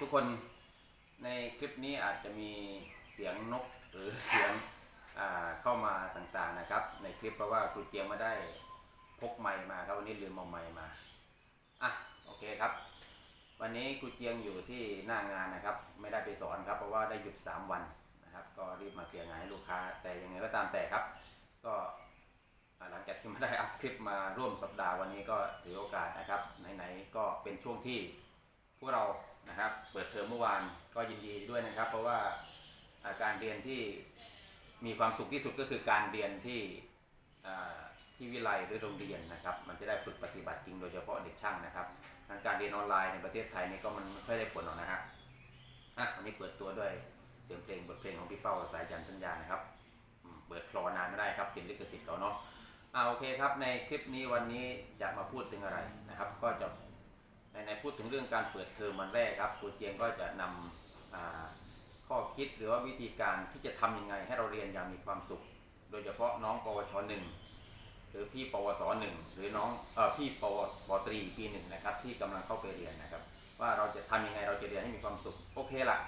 ทุกคนในคลิปนี้อาจจะมีเสียงนกหรือเสียงเข้ามาต่างๆนะครับ ในคลิปเพราะว่าครูเตียงม่ได้พกไมค์มาครับวันนี้ลืมเอาไมค์มาอะโอเคครับ วันนี้ครูเจียงอยู่ที่หน้างานนะครับ ไม่ได้ไปสอนครับเพราะว่าได้หยุด 3 วันนะครับ ก็รีบมาเคลียร์งานให้ลูกค้า แต่ยังไงก็ตามแต่ครับ ก็หลังจากที่ไม่ได้อัพคลิปมาร่วมสัปดาห์วันนี้ก็ถือโอกาสนะครับไหนๆก็เป็นช่วงที่พวกเรา นะครับ เปิดเทอมเมื่อวานก็ยินดีด้วยนะครับ เพราะว่าอาการเรียนที่มีความสุขที่สุดก็คือการเรียนที่ที่วิไลหรือโรงเรียนนะครับ มันจะได้ฝึกปฏิบัติจริงโดยเฉพาะเด็กช่างนะครับทางการเรียนออนไลน์ในประเทศไทยนี่ก็มันไม่ค่อยได้ผลหรอกนะฮะอะวันนี้เปิดตัวด้วยเสียงเพลงบทเพลงของพี่เป้าสายจันทร์สัญญานะครับ เปิดคลอนานไม่ได้ครับติดลิขสิทธิ์เขาเนาะอ่าโอเคครับในคลิปนี้วันนี้จะมาพูดถึงอะไรนะครับ ก็จะ ในพูดถึงเรื่องการเปิดเทอมวันแรกครับครูเจียงก็จะนำข้อคิดหรือว่าวิธีการที่จะทำยังไง ให้เราเรียนอย่างมีความสุข โดยเฉพาะน้องปวชหนึ่งหรือพี่ปวสหนึ่งหรือน้องเออพี่ปวปตรีปีหนึ่งนะครับ ที่กำลังเข้าไปเรียนนะครับ ว่าเราจะทำยังไงเราจะเรียนให้มีความสุขโอเคละ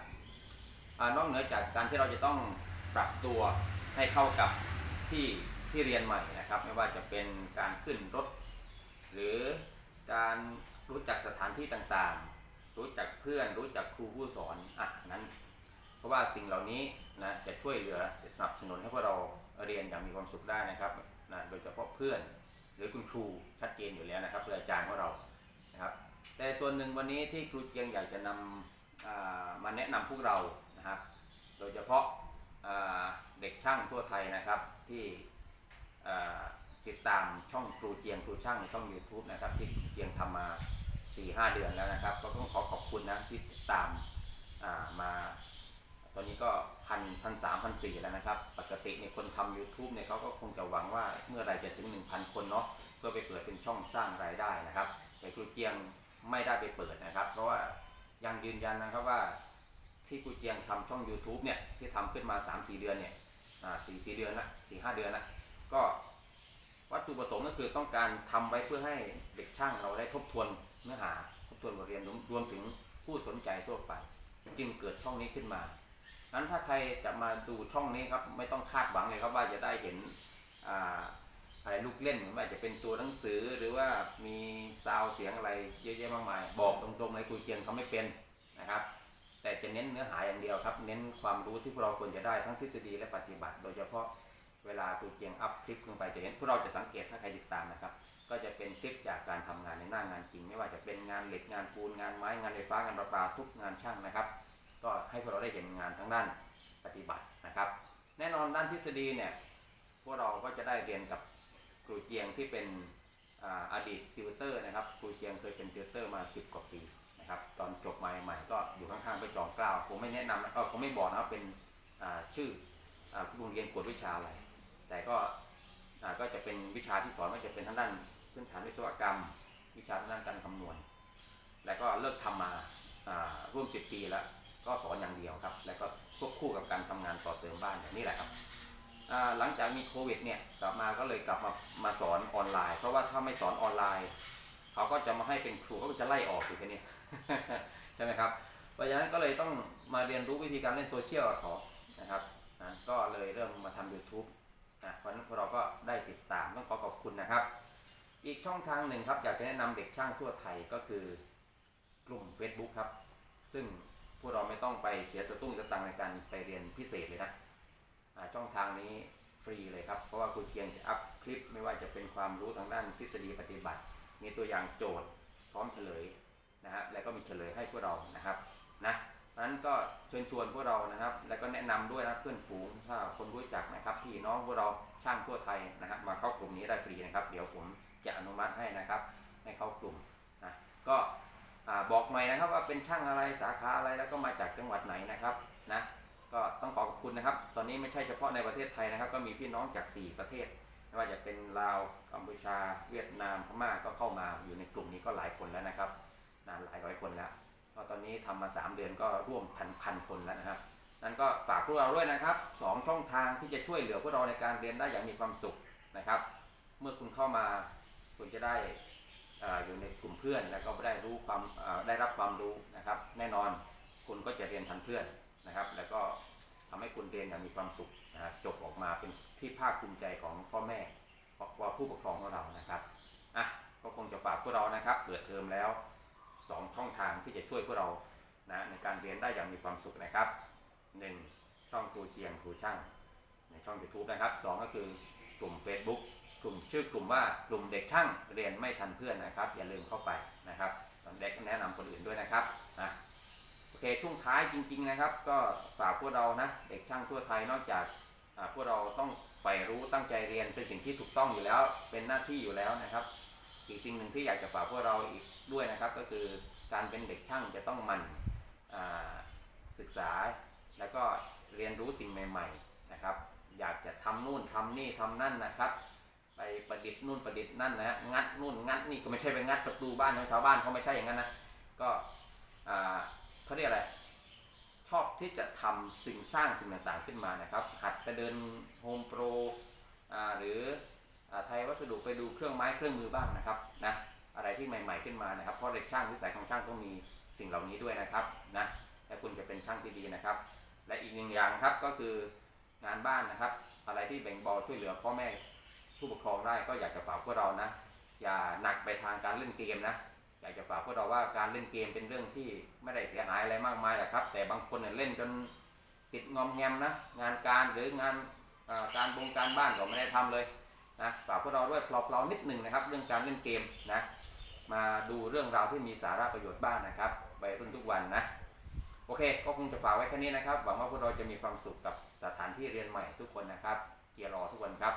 อ่านอกเหนือจากการที่เราจะต้องปรับตัวให้เข้ากับที่ที่เรียนใหม่นะครับ ไม่ว่าจะเป็นการขึ้นรถ หรือการ รู้จักสถานที่ต่างๆ รู้จักเพื่อน รู้จักครูผู้สอนอะนั้น เพราะว่าสิ่งเหล่านี้นะจะช่วยเหลือจะสนับสนุนให้พวกเราเรียนอย่างมีความสุขได้นะครับนะโดยเฉพาะเพื่อน หรือคุณครูชัดเจนอยู่แล้วนะครับเพื่ออาจารย์ของเรานะครับแต่ส่วนหนึ่งวันนี้ที่ครูเจียงอยากจะนำมาแนะนำพวกเรานะครับ โดยเฉพาะเด็กช่างทั่วไทยนะครับที่ติดตามช่องครูเจียงครูช่างช่อง YouTube นะครับที่เจียงทำมา 4-5เดือนแล้วนะครับก็ต้องขอขอบคุณนะที่ติดตามมา ตอนนี้ก็พันพันสามพันสี่แล้วนะครับ ปกติเนี่ยคนทำ YouTube เนี่ยเขาก็คงจะหวังว่าเมื่อไรจะถึง 1,000 คนเนาะเพื่อไปเปิดเป็นช่องสร้างรายได้นะครับ แต่ครูเจียงไม่ได้ไปเปิดนะครับ เพราะว่ายังยืนยันนะครับว่าที่ครูเจียงทำช่อง YouTube เนี่ยที่ทำขึ้นมา 3-4 เดือนเนี่ยสี่สี่เดือนละสี่ห้าเดือนละก็วัตถุประสงค์ก็คือต้องการทำไว้เพื่อให้เด็กช่างเราได้ทบทวน เนื้อหาทบทวนบทเรียนรวมถึงผู้สนใจทั่วไป จึงเกิดช่องนี้ขึ้นมานั้นถ้าใครจะมาดูช่องนี้ครับไม่ต้องคาดหวังเลยครับว่าจะได้เห็นอะไรลูกเล่นไม่ว่าจะเป็นตัวหนังสือหรือว่ามีซาวเสียงอะไรเยอะแยะมากมาย บอกตรงๆเลยครูเจียนเขาไม่เป็นนะครับ แต่จะเน้นเนื้อหาอย่างเดียวครับ เน้นความรู้ที่พวกเราควรจะได้ทั้งทฤษฎีและปฏิบัติ โดยเฉพาะเวลาครูเจียงอัพคลิปลงไปจะเห็นพวกเราจะสังเกตถ้าใครติดตามนะครับ ก็จะเป็นคลิปจากการทำงานในหน้างานจริง ไม่ว่าจะเป็นงานเหล็กงานปูนงานไม้งานไฟฟ้างานประปาทุกงานช่างนะครับ ก็ให้พวกเราได้เห็นงานทั้งด้านปฏิบัตินะครับ แน่นอนด้านทฤษฎีเนี่ยพวกเราก็จะได้เรียนกับครูเจียงที่เป็นออดีตติวเตอร์นะครับครูเจียงเคยเป็นติวเตอร์มา 10 กว่าปีนะครับ ตอนจบใหม่ๆก็อยู่ข้างๆไปจอมกล้าวผมไม่แนะนำเออผมไม่บอกนะครับเป็นชื่ออ่าโรงเรียนกวดวิชาอะไรแต่ก็ก็จะเป็นวิชาที่สอนก็จะเป็นทางด้าน พื้นฐานวิศวกรรม วิชาทางด้านการคำนวณ แล้วก็เลิกทำมาอ่าร่วม 10 ปีแล้วก็สอนอย่างเดียวครับ แล้วก็ควบคู่กับการทำงานต่อเติมบ้านอย่างนี้แหละครับอ่าหลังจากมีโควิดเนี่ยกลับมาก็เลยกลับมามาสอนออนไลน์ เพราะว่าถ้าไม่สอนออนไลน์ เขาก็จะมาให้เป็นครูเขาก็จะไล่ออกอยู่แค่นี้ใช่ไหมครับเพราะฉะนั้นก็เลยต้องมาเรียนรู้วิธีการเล่นโซเชียลกับเขานะครับก็เลยเริ่มมาทำ YouTube นะเพราะฉะนั้นพวกเราก็ได้ติดตามต้องขอขอบคุณนะครับ อีกช่องทางหนึ่งครับ อยากจะแนะนำเด็กช่างทั่วไทยก็คือกลุ่ม Facebook ครับ ซึ่งพวกเราไม่ต้องไปเสียสตุ้งสตังในการไปเรียนพิเศษเลยนะช่องทางนี้ฟรีเลยครับ เพราะว่าครูเกียงจะอัพคลิปไม่ว่าจะเป็นความรู้ทางด้านทฤษฎีปฏิบัติ มีตัวอย่างโจทย์พร้อมเฉลยนะฮะแล้วก็มีเฉลยให้พวกเรานะครับนะนั้นก็เชิญชวนพวกเรานะครับ แล้วก็แนะนำด้วยนะเพื่อนฝูงถ้าคนรู้จักนะครับพี่น้องพวกเราช่างทั่วไทยนะครับ มาเข้ากลุ่มนี้ได้ฟรีนะครับ เดี๋ยวผม จะอนุมัติให้นะครับให้เข้ากลุ่มนะก็บอกหน่อยนะครับว่าเป็นช่างอะไรสาขาอะไรแล้วก็มาจากจังหวัดไหนนะครับนะก็ต้องขอขอบคุณนะครับ ตอนนี้ไม่ใช่เฉพาะในประเทศไทยนะครับ ก็มีพี่น้องจาก 4 ประเทศไม่ว่าจะเป็นลาวกัมพูชา เวียดนามพม่าก็เข้ามาอยู่ในกลุ่มนี้ก็หลายคนแล้วนะครับนานหลายร้อยคนแล้วก็ตอนนี้ทำมา 3 เดือนก็ร่วมพันพันคนแล้วนะครับนั้นก็ฝากพวกเราด้วยนะครับสองช่องทางที่จะช่วยเหลือพวกเราในการเรียนได้อย่างมีความสุขนะครับ เมื่อคุณเข้ามา คุณจะได้อยู่ในกลุ่มเพื่อนแล้วก็ได้รู้ความได้รับความรู้นะครับ แน่นอนคุณก็จะเรียนทันเพื่อนนะครับ แล้วก็ทำให้คุณเรียนอย่างมีความสุขนะครับจบออกมาเป็นที่ภาคภูมิใจของพ่อแม่ว่าผู้ปกครองของเรานะครับอะก็คงจะฝากพวกเรานะครับเปิดเทอมแล้วสองช่องทางที่จะช่วยพวกเรานะในการเรียนได้อย่างมีความสุขนะครับหนึ่งช่องครูเจียงครูช่างในช่อง YouTube นะครับสองก็คือกลุ่ม Facebook กลุ่มชื่อกลุ่มว่ากลุ่มเด็กช่างเรียนไม่ทันเพื่อนนะครับ อย่าลืมเข้าไปนะครับตอนเด็กแนะนำคนอื่นด้วยนะครับนะโอเคช่วงท้ายจริง ๆนะครับ ก็ฝากพวกเรานะเด็กช่างทั่วไทยนอกจากพวกเราต้องใฝ่รู้ตั้งใจเรียนเป็นสิ่งที่ถูกต้องอยู่แล้ว เป็นหน้าที่อยู่แล้วนะครับ อีกสิ่งหนึ่งที่อยากจะฝากพวกเราอีกด้วยนะครับ ก็คือการเป็นเด็กช่างจะต้องหมันอ่าศึกษา แล้วก็เรียนรู้สิ่งใหม่ ๆนะครับ อยากจะทำนู่นทำนี่ทำนั่นนะครับ ไปประดิษฐ์นู่นประดิษฐ์นั่นนะฮะงัดนู่นงัดนี่ก็ไม่ใช่ไปงัดประตูบ้านของชาวบ้านเขาไม่ใช่อย่างนั้นนะก็เขาเรียกอะไรชอบที่จะทำสิ่งสร้างสิ่งต่างๆขึ้นมานะครับ หัดไปเดินโฮมโปรหรืออไทยวัสดุไปดูเครื่องไม้เครื่องมือบ้างนะครับนะอะไรที่ใหม่ ๆขึ้นมานะครับ เพราะเด็กช่างวิสัยของช่างต้องมีสิ่งเหล่านี้ด้วยนะครับนะและคุณจะเป็นช่างที่ดีนะครับ และอีกหนึ่งอย่างครับก็คืองานบ้านนะครับ อะไรที่แบ่งเบาช่วยเหลือพ่อแม่ ผู้ปกครองได้ก็อยากจะฝากพวกเรานะ อย่าหนักไปทางการเล่นเกมนะอยากจะฝากพวกเราว่าการเล่นเกมเป็นเรื่องที่ไม่ได้เสียหายอะไรมากมายหรอกครับ แต่บางคนเนี่ยเล่นจนติดงอมแงมนะงานการหรืองานการบงการบ้านก็ไม่ได้ทำเลยนะฝากพวกเราด้วยปลอบเรานิดหนึ่งนะครับ เรื่องการเล่นเกมนะมาดูเรื่องราวที่มีสาระประโยชน์บ้างนะครับวัยรุ่นทุกวันนะโอเค ก็คงจะฝากไว้แค่นี้นะครับ หวังว่าพวกเราจะมีความสุขกับสถานที่เรียนใหม่ทุกคนนะครับเกียร์รอทุกคนครับ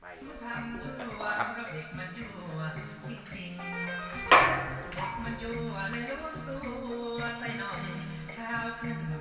ไปทำชั่วเพรา